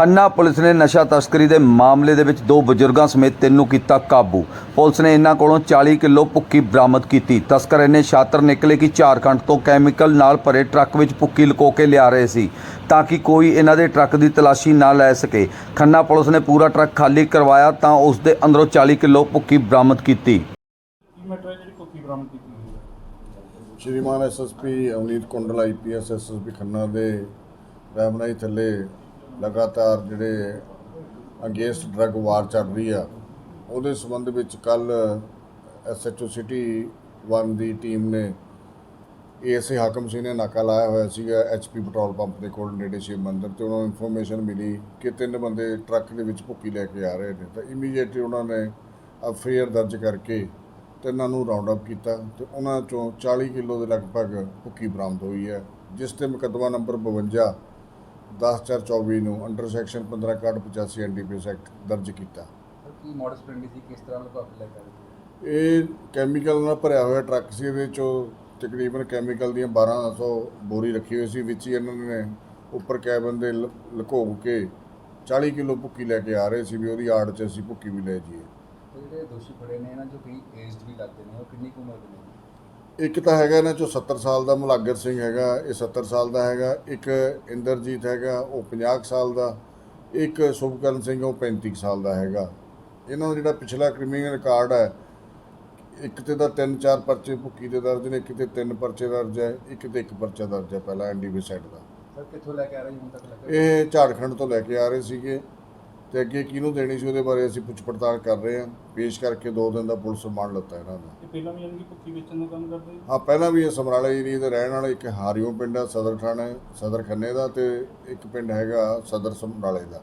Khanna police ਨੇ ਨਸ਼ਾ ਤਸਕਰੀ ਦੇ ਮਾਮਲੇ ਦੇ ਵਿੱਚ ਦੋ ਬਜ਼ੁਰਗਾਂ ਸਮੇਤ ਤਿੰਨ ਨੂੰ ਕੀਤਾ ਕਾਬੂ। ਪੁਲਿਸ ਨੇ ਇਹਨਾਂ ਕੋਲੋਂ 40 ਕਿਲੋ ਭੁੱਕੀ ਬਰਾਮਦ ਕੀਤੀ। ਤਸਕਰ ਇੰਨੇ ਸ਼ਾਤਰ ਨਿਕਲੇ ਕਿ ਝਾਰਖੰਡ ਤੋਂ ਕੈਮੀਕਲ ਨਾਲ ਭਰੇ ਟਰੱਕ ਵਿੱਚ ਭੁੱਕੀ ਲੁਕੋ ਕੇ ਲਿਆ ਰਹੇ ਸੀ ਤਾਂ ਕਿ ਕੋਈ ਇਹਨਾਂ ਦੇ ਟਰੱਕ ਦੀ ਤਲਾਸ਼ੀ ਨਾ ਲੈ ਸਕੇ। ਖੰਨਾ ਪੁਲਿਸ ਨੇ ਪੂਰਾ ਟਰੱਕ ਖਾਲੀ ਕਰਵਾਇਆ ਤਾਂ ਉਸ ਦੇ ਅੰਦਰੋਂ 40 ਕਿਲੋ ਭੁੱਕੀ ਬਰਾਮਦ ਕੀਤੀ। ਸ਼੍ਰੀਮਾਨ SSP Avneet Kundal IPS SSP Khanna ਦੇ ਰਹਿਬਨਾਈ ਥੱਲੇ ਲਗਾਤਾਰ ਜਿਹੜੇ ਅਗੇਂਸਟ ਡਰੱਗ ਵਾਰ ਚੱਲ ਰਹੀ ਆ, ਉਹਦੇ ਸੰਬੰਧ ਵਿੱਚ ਕੱਲ ਐਸਐਚਓ ਸਿਟੀ 1 ਦੀ ਟੀਮ ਨੇ ਏਐਸਏ ਹਾਕਮ ਸਿੰਘ ਨੇ ਨਾਕਾ ਲਾਇਆ ਹੋਇਆ ਸੀਗਾ ਐਚਪੀ ਪੈਟਰੋਲ ਪੰਪ ਦੇ ਕੋਲ ਨੇੜੇ ਸ਼ਿਵ ਮੰਦਰ ਤੇ ਉਹਨਾਂ ਨੂੰ ਇਨਫੋਰਮੇਸ਼ਨ ਮਿਲੀ ਕਿ ਤਿੰਨ ਬੰਦੇ ਟਰੱਕ ਦੇ ਵਿੱਚ ਭੁੱਕੀ ਲੈ ਕੇ ਆ ਰਹੇ ਨੇ। ਤਾਂ ਇਮੀਡੀਏਟਲੀ ਉਹਨਾਂ ਨੇ ਐਫਆਈਆਰ ਦਰਜ ਕਰਕੇ ਤਿੰਨਾਂ ਨੂੰ ਰਾਉਂਡ ਅਪ ਕੀਤਾ ਤੇ ਉਹਨਾਂ ਚੋਂ 40 ਕਿਲੋ ਦੇ ਲਗਭਗ ਭੁੱਕੀ ਬਰਾਮਦ ਹੋਈ ਹੈ, ਜਿਸ ਤੇ ਮੁਕੱਦਮਾ ਨੰਬਰ 52 10424 ਨੂੰ ਅੰਡਰ ਸੈਕਸ਼ਨ 1561 ਐਨਡੀਪੀਐਸ ਐਕਟ ਦਰਜ ਕੀਤਾ। ਕੀ ਮੋਡਸ ਫ੍ਰੈਂਡਲੀ ਸੀ? ਕਿਸ ਤਰ੍ਹਾਂ ਦਾ ਭਾਫ ਲੈ ਕੇ ਇਹ ਕੈਮੀਕਲ ਨਾਲ ਭਰਿਆ ਹੋਇਆ ਟਰੱਕ ਸੀ ਇਹਦੇ ਚੋਂ ਤਕਰੀਬਨ ਕੈਮੀਕਲ ਦੀਆਂ 1200 ਬੋਰੀ ਰੱਖੀ ਹੋਈ ਸੀ ਵਿੱਚ ਹੀ ਇਹਨਾਂ ਨੇ ਉੱਪਰ ਕੈਬਨ ਦੇ ਲੁਕੋ ਕੇ 40 ਕਿਲੋ ਭੁੱਕੀ ਲੈ ਕੇ ਆ ਰਹੇ ਸੀ ਵੀ ਉਹਦੀ ਆੜ 'ਚ ਅਸੀਂ ਭੁੱਕੀ ਵੀ ਲੈ ਜਾਈਏ। ਤੇ ਜਿਹੜੇ ਦੋਸ਼ੀ ਫੜੇ ਨੇ ਇਹਨਾਂ ਚੋਂ ਕਈ ਏਜਡ ਵੀ ਲੱਗਦੇ ਨੇ ਉਹ ਕਿੰਨੀ ਉਮਰ ਦੇ ਨੇ? ਇੱਕ ਤਾਂ ਹੈਗਾ ਇਹਨਾਂ ਚੋਂ 70 ਸਾਲ ਦਾ ਮੁਲਾਗਰ ਸਿੰਘ ਹੈਗਾ ਇਹ 70 ਸਾਲ ਦਾ ਹੈਗਾ ਇੱਕ ਇੰਦਰਜੀਤ ਹੈਗਾ ਉਹ 50 ਕੁ ਸਾਲ ਦਾ ਇੱਕ ਸੁਭਕਰਨ ਸਿੰਘ ਉਹ 35 ਕੁ ਸਾਲ ਦਾ ਹੈਗਾ। ਇਹਨਾਂ ਦਾ ਜਿਹੜਾ ਪਿਛਲਾ ਕ੍ਰਿਮੀਨਲ ਰਿਕਾਰਡ ਹੈ ਇੱਕ ਤੇ ਦਾ ਤਿੰਨ ਚਾਰ ਪਰਚੇ ਭੁੱਕੀ ਦੇ ਦਰਜ ਨੇ ਇੱਕ ਤੇ ਤਿੰਨ ਪਰਚੇ ਦਰਜ ਹੈ ਇੱਕ ਤੇ ਇੱਕ ਪਰਚਾ ਦਰਜ ਹੈ ਪਹਿਲਾਂ ਐਨਡੀਵੀ ਸਾਈਡ ਦਾ। ਸਰ ਕਿੱਥੋਂ ਲੈ ਕੇ ਆ ਰਹੇ ਹੁਣ ਤੱਕ ਲੱਗਾ? ਇਹ ਝਾੜਖੰਡ ਤੋਂ ਲੈ ਕੇ ਆ ਰਹੇ ਸੀਗੇ। ਤੇ ਅੱਗੇ ਕਿਹਨੂੰ ਦੇਣੀ ਸੀ ਉਹਦੇ ਬਾਰੇ ਅਸੀਂ ਪੁੱਛ ਪੜਤਾਲ ਕਰ ਰਹੇ ਹਾਂ। ਪੇਸ਼ ਕਰਕੇ 2 ਦਿਨ ਦਾ ਪੁਲਿਸ ਰਿਮਾਂਡ ਲੱਤਾ ਇਹਨਾਂ ਦਾ ਇਹ ਪਹਿਲਾਂ ਵੀ ਯਾਨੀ ਕਿ ਭੁੱਖੀ ਵੇਚਣ ਦਾ ਕੰਮ ਕਰਦੇ? ਹਾਂ ਪਹਿਲਾਂ ਵੀ ਇਹ ਸਮਰਾਲੇ ਏਰੀਏ ਦੇ ਰਹਿਣ ਵਾਲੇ ਇੱਕ ਹਾਰੀਓ ਪਿੰਡ ਆ ਸਦਰ ਥਾਣੇ ਸਦਰ ਖੰਨੇ ਦਾ ਤੇ ਇੱਕ ਪਿੰਡ ਹੈਗਾ ਸਦਰ ਸਮਰਾਲੇ ਦਾ।